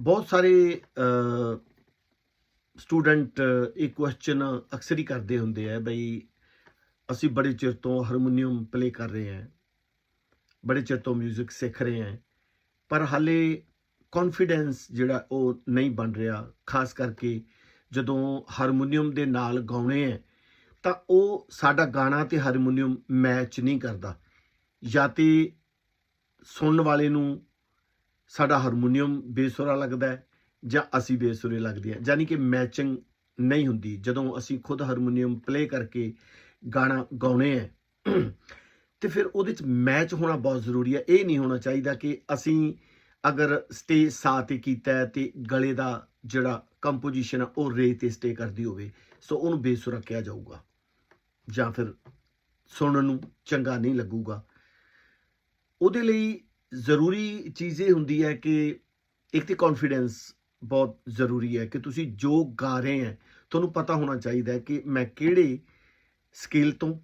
ਬਹੁਤ ਸਾਰੇ ਸਟੂਡੈਂਟ ਇਹ ਕੁਐਸਚਨ ਅਕਸਰ ਹੀ ਕਰਦੇ ਹੁੰਦੇ ਆ ਬਈ ਅਸੀਂ ਬੜੇ ਚਿਰ ਤੋਂ ਹਾਰਮੋਨੀਅਮ ਪਲੇ ਕਰ ਰਹੇ ਹਾਂ, ਬੜੇ ਚਿਰ ਤੋਂ 뮤직 ਸਿੱਖ ਰਹੇ ਹਾਂ, ਪਰ ਹਾਲੇ ਕੌਨਫੀਡੈਂਸ ਜਿਹੜਾ ਉਹ ਨਹੀਂ ਬਣ ਰਿਹਾ, ਖਾਸ ਕਰਕੇ ਜਦੋਂ ਹਾਰਮੋਨੀਅਮ ਦੇ ਨਾਲ ਗਾਉਣੇ ਹੈ ਤਾਂ ਉਹ ਸਾਡਾ ਗਾਣਾ ਤੇ ਹਾਰਮੋਨੀਅਮ ਮੈਚ ਨਹੀਂ ਕਰਦਾ, ਜਾਂ ਤੇ ਸੁਣਨ ਵਾਲੇ ਨੂੰ ਸਾਡਾ ਹਾਰਮੋਨੀਅਮ ਬੇਸੁਰਾ ਲੱਗਦਾ ਹੈ ਜਾਂ ਅਸੀਂ ਬੇਸੁਰੇ ਲੱਗਦੇ ਹਾਂ। ਯਾਨੀ ਕਿ ਮੈਚਿੰਗ ਨਹੀਂ ਹੁੰਦੀ। ਜਦੋਂ ਅਸੀਂ ਖੁਦ ਹਾਰਮੋਨੀਅਮ ਪਲੇ ਕਰਕੇ ਗਾਣਾ ਗਾਉਣੇ ਹੈ, ਤੇ ਫਿਰ ਉਹਦੇ ਚ ਮੈਚ ਹੋਣਾ ਬਹੁਤ ਜ਼ਰੂਰੀ ਹੈ। ਇਹ ਨਹੀਂ ਹੋਣਾ ਚਾਹੀਦਾ ਕਿ ਅਸੀਂ ਅਗਰ ਸਟੇ ਸਾ ਤੇ ਕੀਤਾ ਹੈ ਤੇ ਗਲੇ ਦਾ ਜਿਹੜਾ ਕੰਪੋਜੀਸ਼ਨ ਆ ਉਹ ਰੇ ਤੇ ਸਟੇ ਕਰਦੀ ਹੋਵੇ। ਸੋ ਉਹਨੂੰ ਬੇਸੁਰਾ ਕਿਹਾ ਜਾਊਗਾ। ਜਾਂ ਫਿਰ ਸੁਣਨ ਨੂੰ ਚੰਗਾ ਨਹੀਂ ਲੱਗੂਗਾ। ਉਹਦੇ ਲਈ ਜ਼ਰੂਰੀ ਚੀਜ਼ ਇਹ ਹੁੰਦੀ ਹੈ ਕਿ ਇੱਕ ਤੇ ਕੌਨਫੀਡੈਂਸ ਬਹੁਤ ਜ਼ਰੂਰੀ ਹੈ ਕਿ ਤੁਸੀਂ ਜੋ ਗਾ ਰਹੇ ਹੈ, ਤੁਹਾਨੂੰ ਪਤਾ ਹੋਣਾ ਚਾਹੀਦਾ ਹੈ ਕਿ ਮੈਂ ਕਿਹੜੇ ਸਕਿੱਲ ਤੋਂ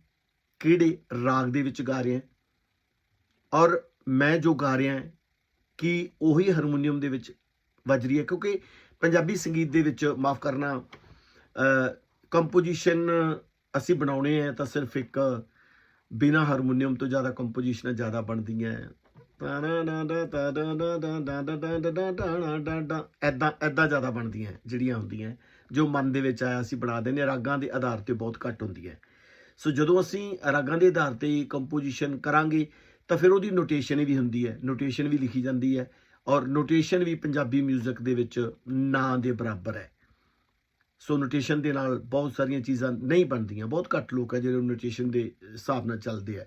ਕਿਹੜੇ ਰਾਗ ਦੇ ਵਿੱਚ ਗਾ ਰਿਹਾ ਔਰ ਮੈਂ ਜੋ ਗਾ ਰਿਹਾ ਕਿ ਉਹੀ ਹਾਰਮੋਨੀਅਮ ਦੇ ਵਿੱਚ ਵੱਜ ਰਹੀ ਹੈ ਕਿਉਂਕਿ ਪੰਜਾਬੀ ਸੰਗੀਤ ਦੇ ਵਿੱਚ, ਮਾਫ ਕਰਨਾ ਕੰਪੋਜੀਸ਼ਨ ਅਸੀਂ ਬਣਾਉਣੇ ਆ ਤਾਂ ਸਿਰਫ ਇੱਕ ਬਿਨਾ ਹਾਰਮੋਨੀਅਮ ਤੋਂ ਜ਼ਿਆਦਾ ਕੰਪੋਜੀਸ਼ਨਾਂ ਜ਼ਿਆਦਾ ਬਣਦੀਆਂ ਐਦਾਂ ਐਦਾਂ ਜ਼ਿਆਦਾ ਬਣਦੀਆਂ ਜਿਹੜੀਆਂ ਹੁੰਦੀਆਂ ਜੋ ਮਨ ਦੇ ਵਿੱਚ ਆਇਆ ਅਸੀਂ ਬਣਾ ਦਿੰਦੇ ਹਾਂ ਰਾਗਾਂ ਦੇ ਆਧਾਰ ਤੇ ਬਹੁਤ ਘੱਟ ਹੁੰਦੀਆਂ ਸੋ ਜਦੋਂ ਅਸੀਂ ਰਾਗਾਂ ਦੇ ਆਧਾਰ ਤੇ ਕੰਪੋਜੀਸ਼ਨ ਕਰਾਂਗੇ ਤਾਂ ਫਿਰ ਉਹਦੀ ਨੋਟੇਸ਼ਨ ਵੀ ਹੁੰਦੀ ਹੈ ਨੋਟੇਸ਼ਨ ਵੀ ਲਿਖੀ ਜਾਂਦੀ ਹੈ ਔਰ ਨੋਟੇਸ਼ਨ ਵੀ ਪੰਜਾਬੀ 뮤직 ਦੇ ਵਿੱਚ ਨਾਂ ਦੇ ਬਰਾਬਰ ਹੈ ਸੋ ਨੋਟੇਸ਼ਨ ਦੇ ਨਾਲ ਬਹੁਤ ਸਾਰੀਆਂ ਚੀਜ਼ਾਂ ਨਹੀਂ ਬਣਦੀਆਂ ਬਹੁਤ ਘੱਟ ਲੋਕ ਹੈ ਜਿਹੜੇ ਨੋਟੇਸ਼ਨ ਦੇ ਹਿਸਾਬ ਨਾਲ ਚੱਲਦੇ ਆ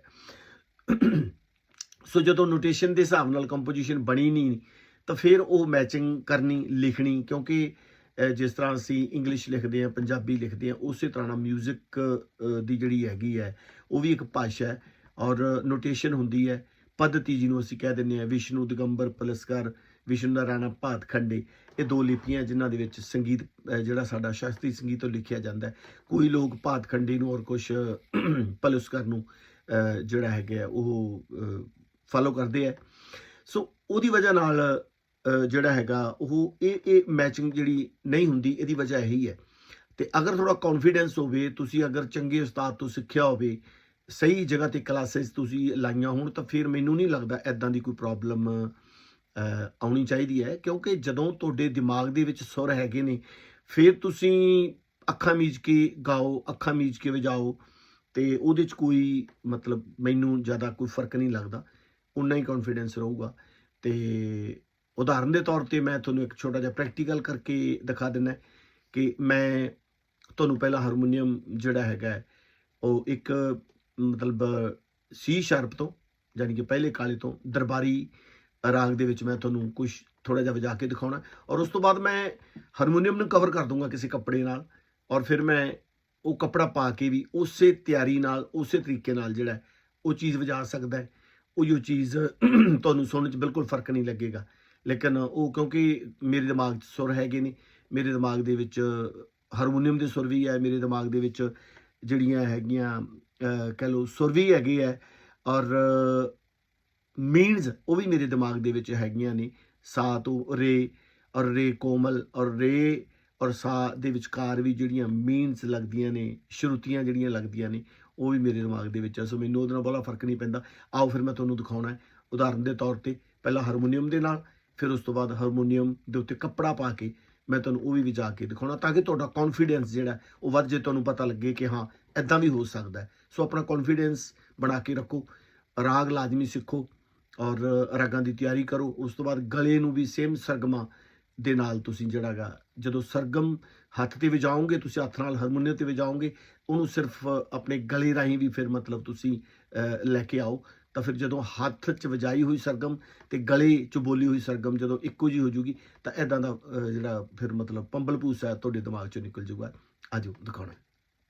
ਸੋ ਜਦੋਂ ਨੋਟੇਸ਼ਨ ਦੇ ਹਿਸਾਬ ਨਾਲ ਕੰਪੋਜੀਸ਼ਨ ਬਣੀ ਨਹੀਂ, ਤਾਂ ਫਿਰ ਉਹ ਮੈਚਿੰਗ ਕਰਨੀ, ਲਿਖਣੀ, ਕਿਉਂਕਿ ਜਿਸ ਤਰ੍ਹਾਂ ਅਸੀਂ ਇੰਗਲਿਸ਼ ਲਿਖਦੇ ਆ ਪੰਜਾਬੀ ਲਿਖਦੇ ਆ ਉਸੇ ਤਰ੍ਹਾਂ ਨਾਲ 뮤직 ਦੀ ਜਿਹੜੀ ਹੈਗੀ ਹੈ, ਉਹ ਵੀ ਇੱਕ ਭਾਸ਼ਾ ਹੈ ਔਰ ਨੋਟੇਸ਼ਨ ਹੁੰਦੀ ਹੈ। ਪਦਤੀ ਜਿਹਨੂੰ ਅਸੀਂ ਕਹਿ ਦਿੰਦੇ ਆ ਵਿਸ਼ਨੂੰ ਦਿਗੰਬਰ ਪਲਸਕਰ, ਵਿਸ਼ਨੂੰ ਨਾਰਾਇਣ ਭਾਤ ਖੰਡੇ ਇਹ ਦੋ ਲਿਪੀਆਂ ਜਿਨ੍ਹਾਂ ਦੇ ਵਿੱਚ ਸੰਗੀਤ ਜਿਹੜਾ ਸਾਡਾ ਸ਼ਾਸਤਰੀ ਸੰਗੀਤ ਤੋਂ ਲਿਖਿਆ ਜਾਂਦਾ ਹੈ। ਕੋਈ ਲੋਕ ਭਾਤ ਖੰਡੇ ਨੂੰ ਔਰ ਕੁਝ ਪਲਸਕਰ ਨੂੰ ਜਿਹੜਾ ਹੈਗਾ ਉਹ ਫਾਲੋ ਕਰਦੇ ਆ। ਸੋ ਉਹਦੀ ਵਜ੍ਹਾ ਨਾਲ ਜਿਹੜਾ ਹੈਗਾ, ਉਹ ਇਹ ਇਹ ਮੈਚਿੰਗ ਜਿਹੜੀ ਨਹੀਂ ਹੁੰਦੀ, ਇਹਦੀ ਵਜ੍ਹਾ ਇਹੀ ਹੈ। ਤੇ ਅਗਰ ਥੋੜਾ ਕੌਨਫੀਡੈਂਸ ਹੋਵੇ, ਤੁਸੀਂ ਅਗਰ ਚੰਗੇ ਉਸਤਾਦ ਤੋਂ ਸਿੱਖਿਆ ਹੋਵੇ, ਸਹੀ ਜਗ੍ਹਾ ਤੇ ਕਲਾਸਿਸ ਤੁਸੀਂ ਲਾਈਆਂ ਹੋਣ, ਤਾਂ ਫਿਰ ਮੈਨੂੰ ਨਹੀਂ ਲੱਗਦਾ ਐਦਾਂ ਦੀ ਕੋਈ ਪ੍ਰੋਬਲਮ ਆਉਣੀ ਚਾਹੀਦੀ ਹੈ। ਕਿਉਂਕਿ ਜਦੋਂ ਤੁਹਾਡੇ ਦਿਮਾਗ ਦੇ ਵਿੱਚ ਸੁਰ ਹੈਗੇ ਨੇ, ਫਿਰ ਤੁਸੀਂ ਅੱਖਾਂ ਮੀਚ ਕੇ ਗਾਓ, ਅੱਖਾਂ ਮੀਚ ਕੇ ਵਜਾਓ, ਤੇ ਉਹਦੇ 'ਚ ਕੋਈ ਮਤਲਬ ਮੈਨੂੰ ਜ਼ਿਆਦਾ ਕੋਈ ਫ਼ਰਕ ਨਹੀਂ ਲੱਗਦਾ। ਉਨਾ ਹੀ ਕੌਨਫੀਡੈਂਸ ਰਹੂਗਾ। ਤੇ ਉਦਾਹਰਨ ਦੇ ਤੌਰ ਤੇ ਮੈਂ ਤੁਹਾਨੂੰ ਇੱਕ ਛੋਟਾ ਜਿਹਾ ਪ੍ਰੈਕਟੀਕਲ ਕਰਕੇ ਦਿਖਾ ਦਿੰਦਾ ਕਿ ਮੈਂ ਤੁਹਾਨੂੰ ਪਹਿਲਾਂ ਹਾਰਮੋਨੀਅਮ ਜਿਹੜਾ ਹੈਗਾ ਉਹ ਇੱਕ ਮਤਲਬ ਸੀ ਸ਼ਾਰਪ ਤੋਂ, ਯਾਨੀ ਕਿ ਪਹਿਲੇ ਕਾਲੇ ਤੋਂ ਦਰਬਾਰੀ ਰਾਗ ਦੇ ਵਿੱਚ ਮੈਂ ਤੁਹਾਨੂੰ ਕੁਝ ਥੋੜਾ ਜਿਹਾ ਵਜਾ ਕੇ ਦਿਖਾਉਣਾ ਔਰ ਉਸ ਤੋਂ ਬਾਅਦ ਮੈਂ ਹਾਰਮੋਨੀਅਮ ਨੂੰ ਕਵਰ ਕਰ ਦੂੰਗਾ ਕਿਸੇ ਕੱਪੜੇ ਨਾਲ, ਔਰ ਫਿਰ ਮੈਂ ਉਹ ਕੱਪੜਾ ਪਾ ਕੇ ਵੀ ਉਸੇ ਤਿਆਰੀ ਨਾਲ, ਉਸੇ ਤਰੀਕੇ ਨਾਲ ਜਿਹੜਾ ਉਹ ਚੀਜ਼ ਵਜਾ ਸਕਦਾ ਹੈ। ਉਹ ਜੋ ਚੀਜ਼ ਤੁਹਾਨੂੰ ਸੁਣਨ 'ਚ ਬਿਲਕੁਲ ਫ਼ਰਕ ਨਹੀਂ ਲੱਗੇਗਾ। ਲੇਕਿਨ ਉਹ ਕਿਉਂਕਿ ਮੇਰੇ ਦਿਮਾਗ 'ਚ ਸੁਰ ਹੈਗੇ ਨੇ ਮੇਰੇ ਦਿਮਾਗ ਦੇ ਵਿੱਚ ਹਾਰਮੋਨੀਅਮ ਦੇ ਸੁਰ ਵੀ ਹੈ ਮੇਰੇ ਦਿਮਾਗ ਦੇ ਵਿੱਚ ਜਿਹੜੀਆਂ ਹੈਗੀਆਂ ਅਹ, ਕਹਿ ਲਓ ਸੁਰ ਵੀ ਹੈਗੇ ਹੈ ਔਰ ਮੀਨਸ ਉਹ ਵੀ ਮੇਰੇ ਦਿਮਾਗ ਦੇ ਵਿੱਚ ਹੈਗੀਆਂ ਨੇ। ਸਾ ਤੋਂ ਰੇ ਔਰ ਰੇ ਕੋਮਲ ਔਰ ਰੇ ਔਰ ਸਾ ਦੇ ਵਿਚਕਾਰ ਵੀ ਜਿਹੜੀਆਂ ਮੀਨਸ ਲੱਗਦੀਆਂ ਨੇ ਸ਼ਰੂਤੀਆਂ ਜਿਹੜੀਆਂ ਲੱਗਦੀਆਂ ਨੇ ਉਹ ਵੀ ਮੇਰੇ ਦਿਮਾਗ ਦੇ ਵਿੱਚ ਆ, ਸੋ ਮੈਨੂੰ ਉਹਦੇ ਨਾਲ ਬੜਾ ਫ਼ਰਕ ਨਹੀਂ ਪੈਂਦਾ। ਆਓ ਫਿਰ ਮੈਂ ਤੁਹਾਨੂੰ ਦਿਖਾਉਣਾ ਹੈ। ਉਦਾਹਰਨ ਦੇ ਤੌਰ ਤੇ ਪਹਿਲਾਂ ਹਾਰਮੋਨੀਅਮ ਦੇ ਨਾਲ, ਫਿਰ ਉਸ ਤੋਂ ਬਾਅਦ ਹਾਰਮੋਨੀਅਮ ਦੇ ਉੱਤੇ ਕੱਪੜਾ ਪਾ ਕੇ ਮੈਂ ਤੁਹਾਨੂੰ ਉਹ ਵੀ ਵਜਾ ਕੇ ਦਿਖਾਉਣਾ ਤਾਂ ਕਿ ਤੁਹਾਡਾ ਕੌਨਫੀਡੈਂਸ ਜਿਹੜਾ ਉਹ ਵੱਧ ਜੇ ਤੁਹਾਨੂੰ ਪਤਾ ਲੱਗੇ ਕਿ ਹਾਂ ਐਦਾਂ ਵੀ ਹੋ ਸਕਦਾ ਹੈ। ਸੋ ਆਪਣਾ ਕੌਨਫੀਡੈਂਸ ਬਣਾ ਕੇ ਰੱਖੋ, ਰਾਗ ਲਾਜ਼ਮੀ ਸਿੱਖੋ ਔਰ ਰਾਗਾਂ ਦੀ ਤਿਆਰੀ ਕਰੋ। ਉਸ ਤੋਂ ਬਾਅਦ ਗਲੇ ਨੂੰ ਵੀ ਸੇਮ ਸਰਗਮਾ ਦੇ ਨਾਲ ਤੁਸੀਂ ਜਿਹੜਾਗਾ ਜਦੋਂ ਸਰਗਮ ਹੱਥ ਤੇ ਵਜਾਓਗੇ, ਤੁਸੀਂ ਹੱਥ ਨਾਲ ਹਾਰਮੋਨੀਅਮ ਤੇ ਵਜਾਓਗੇ, ਉਹਨੂੰ ਸਿਰਫ ਆਪਣੇ ਗਲੇ ਰਾਹੀਂ ਵੀ ਫਿਰ ਮਤਲਬ ਤੁਸੀਂ ਲੈ ਕੇ ਆਓ। ਤਾਂ ਫਿਰ ਜਦੋਂ ਹੱਥ 'ਚ ਵਜਾਈ ਹੋਈ ਸਰਗਮ ਤੇ ਗਲੇ 'ਚ ਬੋਲੀ ਹੋਈ ਸਰਗਮ ਜਦੋਂ ਇੱਕੋ ਜੀ ਹੋ ਜੂਗੀ, ਤਾਂ ਐਦਾਂ ਦਾ ਜਿਹੜਾ ਫਿਰ ਮਤਲਬ ਪੰਬਲ ਪੂਸ ਤੁਹਾਡੇ ਦਿਮਾਗ 'ਚੋਂ ਨਿਕਲ ਜੂਗਾ। ਆਜੋ, ਦਿਖਾਉਣਾ।